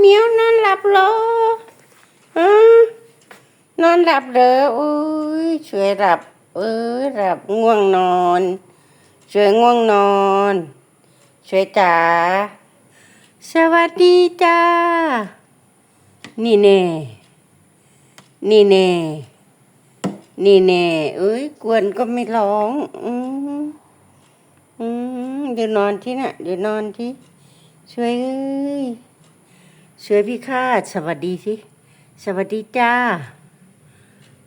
เมียวนอนหลับเหรอฮะนอนหลับเหรออุ้ยช่วยหลับ เออหลับง่วงนอนช่วยง่วงนอนช่วยจ๋าสวัสดีจ้า นี่แน่นี่แน่นี่แน่เอ้ยกวนก็ไม่ร้อง อืมอืมเดี๋ยวนอนที่น่ะเดี๋ยวนอนที่ช่วยเอ้ย ช่วยพี่ข้าสวัสดีสิ สวัสดีจ้า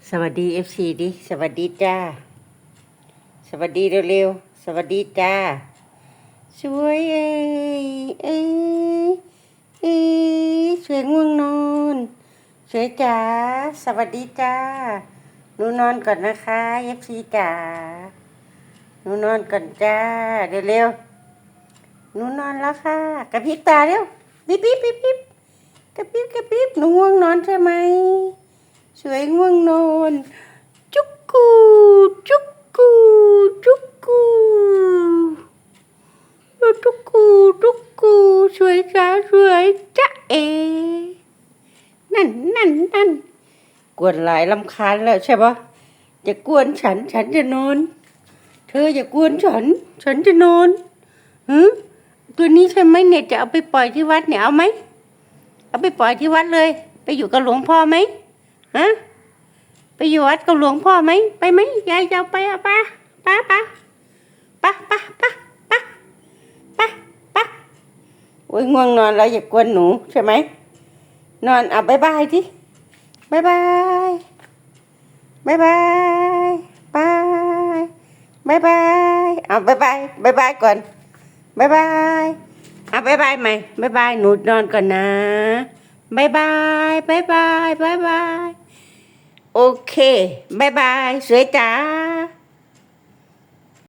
สวัสดีเอฟซีดิ สวัสดีจ้า สวัสดีเร็วๆ สวัสดีจ้าช่วยเอ้ยเอ้ยเอ้ยช่วยง่วงนอนช่วยจ๋าสวัสดีจ้า หนูนอนก่อนนะคะเอฟซีจ๋าหนูนอนก่อนจ้า เร็วๆ หนูนอนแล้วค่ะ กระพริบตาเร็วปิ๊บปิ๊บ หนูง่วงนอนใช่ไหมสวยง่วงนอน จุกกูจุกกูจุกกูจุกกูจุกกูสวยจ้าสวยจ้าเอ นั่นนั่นนั่นกวนหลายลำคาญแล้วใช่ปะอย่ากวนฉันฉันจะนอน เธออย่ากวนฉัน ฉันจะนอนฮึตัวนี้ใช่ไหมเนี่ยจะเอาไปปล่อยที่วัดเนี่ยเอาไหม เอาไปปล่อยที่วัดเลย ไปอยู่กับหลวงพ่อไหมฮะไปอยู่วัดกับหลวงพ่อไหมไปไหมยายจะเอาไปเอาปะปะปะปะปะปะปะปะปะโอ้ยง่วงนอนแล้วอย่ากวนหนูใช่ไหมนอนอะบายบายทีบายบายบายบายบายบายบายเอาบายบายบายบายก่อนบายบาย อะบายบายไหมบายบายหนูนอนก่อนนะบายบายบายบายบายบายโอเคบายบายสวยจ้า